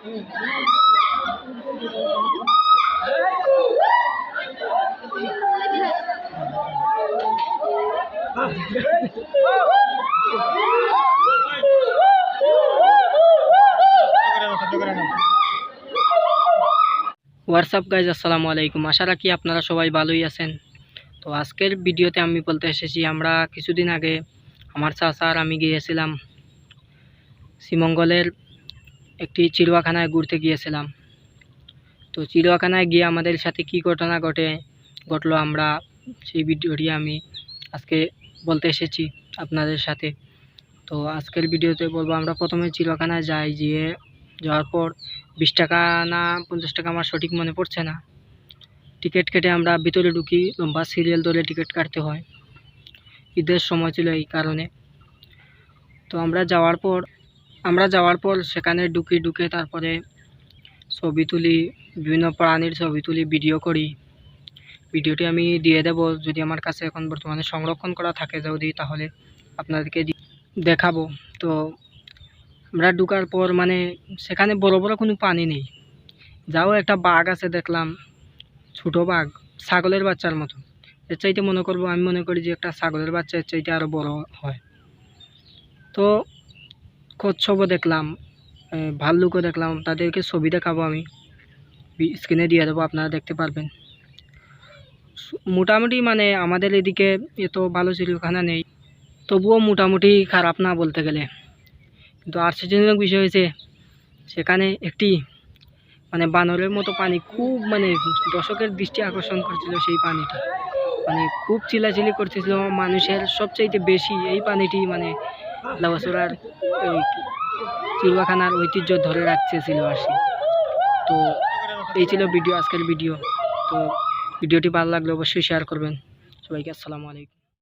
WhatsApp guys আসসালামু আলাইকুম আশা রাখি আপনারা সবাই ভালোই আছেন। তো আজকের ভিডিওতে আমি বলতে এসেছি, আমরা কিছুদিন আগে আমার চাচা আর আমি গিয়েছিলাম শ্রীমঙ্গলের একটি চিড়িয়াখানায় ঘুরতে গিয়েছিলাম। তো চিড়িয়াখানায় গিয়ে আমাদের সাথে কি ঘটনা ঘটে, ঘটলো আমরা সেই ভিডিওটি আমি আজকে বলতে এসেছি আপনাদের সাথে। তো আজকের ভিডিওতে বলব আমরা প্রথমে চিড়িয়াখানায় যাই, গিয়ে যাওয়ার পর বিশ টাকা না পঞ্চাশ টাকা আমার সঠিক মনে পড়ছে না। টিকিট কেটে আমরা ভিতরে ঢুকি, লম্বা সিরিয়াল ধরে টিকিট কাটতে হয়। ঈদের সময় ছিল এই কারণে। তো আমরা যাওয়ার পর আমরা যাওয়ার পর সেখানে ঢুকি, ঢুকে তারপরে ছবি তুলি, বিভিন্ন প্রাণীর ছবি তুলি ভিডিও করি। ভিডিওটি আমি দিয়ে দেব, যদি আমার কাছে এখন বর্তমানে সংরক্ষণ করা থাকে যদি, তাহলে আপনাদেরকে দেখাবো। তো আমরা ঢুকার পর মানে সেখানে বড় বড় কোনো পানি নেই। যাও একটা বাঘ আছে দেখলাম, ছোট বাঘ, ছাগলের বাচ্চার মতো। এর চাইতে মনে করব, আমি মনে করি যে একটা ছাগলের বাচ্চা, এর চাইতে আরও বড় হয়। তো কচ্ছপও দেখলাম ভাল্লুকও দেখলাম, তাদেরকে ছবি দেখাবো আমি। স্ক্রিনে দিয়ে দেবো, আপনারা দেখতে পারবেন। মোটামুটি মানে আমাদের এদিকে এত ভালো চিড়িয়াখানা নেই, তবুও মোটামুটি খারাপ না বলতে গেলে। কিন্তু আশ্চর্যজনক বিষয় হয়েছে, সেখানে একটি মানে বানরের মতো পানি খুব মানে দর্শকের দৃষ্টি আকর্ষণ করছিল সেই পানিটা। মানে খুব চিলাচিলি করতেছিল, মানুষের সবচাইতে বেশি এই পানিটি মানে লাউসরার এই চিড়িয়াখানার ঐতিহ্য ধরে রাখছে আর তো এই ছিল ভিডিও, আজকের ভিডিও। তো ভিডিওটি ভালো লাগলে অবশ্যই শেয়ার করবেন। সবাইকে আসসালামু আলাইকুম।